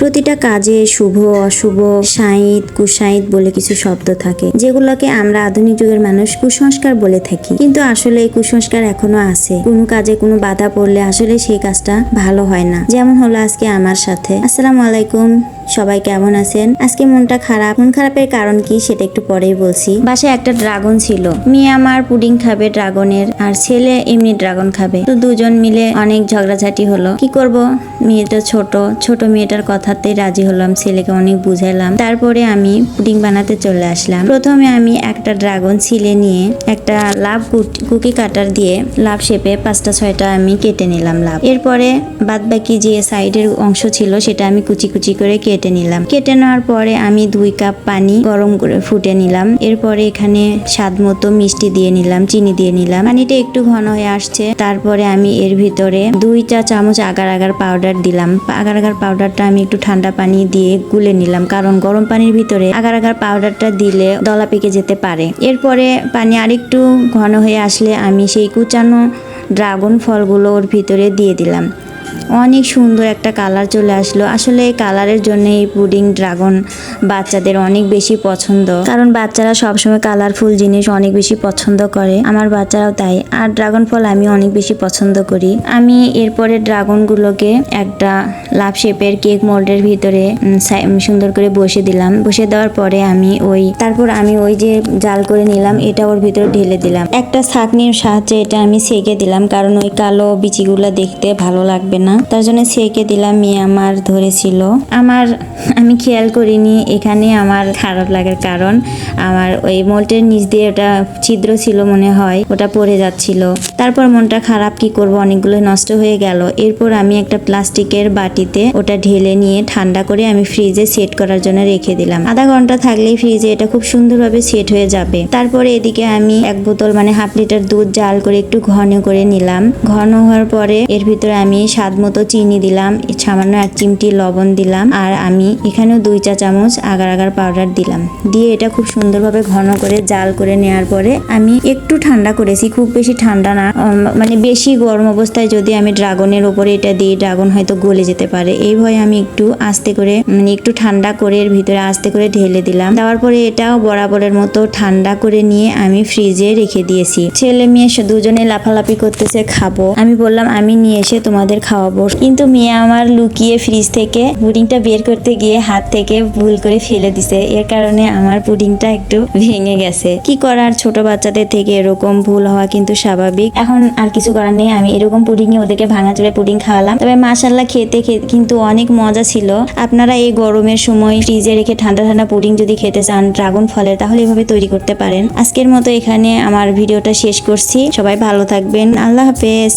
প্রতিটা কাজে শুভ, অশুভ, সাইদ, কুসাইদ বলে কিছু শব্দ থাকে, যেগুলোকে আমরা আধুনিক যুগের মানুষ কুসংস্কার বলে থাকি। কিন্তু আসলে এই কুসংস্কার এখনও আছে। কোনো কাজে কোনো বাধা পড়লে আসলে সেই কাজটা ভালো হয় না। যেমন হলো আজকে আমার সাথে। আসসালামু আলাইকুম। সবাই কেমন আছেন? আজকে মনটা খারাপ। মন খারাপের কারণ কি সেটা একটু পরেই বলছি। বাসায় একটা ড্রাগন ছিল। মেয়ে আমার পুডিং খাবে ড্রাগনের, আর ছেলে এমনি ড্রাগন খাবে। তো দুজন মিলে অনেক ঝগড়াঝাটি হলো। কি করব? মেয়েটা ছোট। ছোট মেয়েটার কথাতেই রাজি হলাম, ছেলেকে অনেক বুঝাইলাম তারপরে আমি পুডিং বানাতে চলে আসলাম। প্রথমে আমি একটা ড্রাগন ছিলে নিয়ে একটা লাভ কুকি কাটার দিয়ে লাভ শেপে পাঁচটা, ছয়টা আমি কেটে নিলাম লাভ। এরপরে বাদ বাকি যে সাইডের অংশ ছিল সেটা আমি কুচি কুচি করে কেটে নিলাম। কেটে নেওয়ার পরে আমি দুই কাপ পানি গরম করে ফুটে নিলাম। এরপরে এখানে স্বাদ মতো মিষ্টি দিয়ে নিলাম, চিনি দিয়ে নিলাম। পানিটা একটু ঘন হয়ে আসছে। তারপরে আমি এর ভিতরে দুই চা চামচ আগার আগার পাউডার দিলাম। আগার আগার পাউডারটা আমি একটু ঠান্ডা পানি দিয়ে গুলে নিলাম। কারণ গরম পানির ভিতরে আগার আগার পাউডারটা দিলে দলা পেকে যেতে পারে। এরপরে পানি আরেকটু ঘন হয়ে আসলে আমি সেই কুচানো ড্রাগন ফলগুলো ওর ভিতরে দিয়ে দিলাম। অনেক সুন্দর একটা কালার চলে আসলো। আসলে এই কালারের জন্য এই পুডিং ড্রাগন বাচ্চাদের অনেক বেশি পছন্দ। কারণ বাচ্চারা সবসময় কালারফুল জিনিস অনেক বেশি পছন্দ করে। আমার বাচ্চারাও তাই। আর ড্রাগন ফল আমি অনেক বেশি পছন্দ করি। আমি এরপরে ড্রাগনগুলোকে একটা লাভ শেপের কেক মোল্ডের ভিতরে সুন্দর করে বসে দিলাম। বসে দেওয়ার পরে আমি ওই, তারপর আমি ওই যে জাল করে নিলাম, এটা ওর ভিতরে ঢেলে দিলাম। একটা ছাঁকনির সাহায্যে এটা আমি সেকে দিলাম, কারণ ওই কালো বিচিগুলো দেখতে ভালো লাগবে না? তার জন্য সেকে দিলাম, মেয়ে আমার ধরেছিল। আমার, আমি খেয়াল করিনি, এখানে আমার খারাপ লাগার কারণ। আমার ওই মোল্টের নিচ দিয়ে ওটা ছিদ্র ছিল মনে হয়, ওটা পড়ে যাচ্ছিল। তারপর মনটা খারাপ, কি করব? অনেকগুলো নষ্ট হয়ে গেল। এরপর আমি একটা প্লাস্টিকের বাটিতে ওটা ঢেলে নিয়ে ঠান্ডা করে আমি ফ্রিজে সেট করার জন্য রেখে দিলাম। আধা ঘণ্টা থাকলেই ফ্রিজে এটা খুব সুন্দরভাবে সেট হয়ে যাবে। তারপরে এদিকে আমি এক বোতল মানে হাফ লিটার দুধ জাল করে একটু ঘন করে নিলাম। ঘন হওয়ার পরে এর ভিতরে আমি স্বাদ মতো চিনি দিলাম, সামান্য এক চিমটি লবণ দিলাম, আর আমি এখানেও দুই চা চামচ আগার আগার পাউডার দিলাম। দিয়ে এটা খুব সুন্দরভাবে ঘন করে জাল করে নেওয়ার পরে আমি একটু ঠান্ডা করেছি, খুব বেশি ঠান্ডা না মানে বেশি গরম অবস্থায় যদি আমি ড্রাগনের ওপরে এটা দিই, ড্রাগন হয়তো গলে যেতে পারে। এই ভয়ে আমি একটু আস্তে করে মানে একটু ঠান্ডা করে এর ভিতরে আস্তে করে ঢেলে দিলাম। দেওয়ার পরে এটাও বরাবরের মতো ঠান্ডা করে নিয়ে আমি ফ্রিজে রেখে দিয়েছি। ছেলে মেয়ে দুজনে লাফালাফি করতেছে, খাব। আমি বললাম, আমি নিয়ে এসে তোমাদের খাওয়াবো। কিন্তু মেয়ে আমার লুকিয়ে ফ্রিজ থেকে পুডিংটা বের করতে গিয়ে হাত থেকে ভুল করে ফেলে দিছে। এর কারণে আমার পুডিংটা একটু ভেঙে গেছে। কি করার? ছোট বাচ্চাদের থেকে এরকম ভুল হওয়া কিন্তু স্বাভাবিক। এখন আর কিছু করার নেই। আমি এরকম পুডিংয়ে ওদেরকে ভাঙা চুলে পুডিং খাওয়ালাম। তবে মাসাল্লাহ খেতে কিন্তু অনেক মজা ছিল। আপনারা এই গরমের সময় ফ্রিজে রেখে ঠান্ডা ঠান্ডা পুডিং যদি খেতে চান, ড্রাগন ফলের, তাহলে এভাবে তৈরি করতে পারেন। আজকের মতো এখানে আমার ভিডিওটা শেষ করছি। সবাই ভালো থাকবেন। আল্লাহ হাফেজ।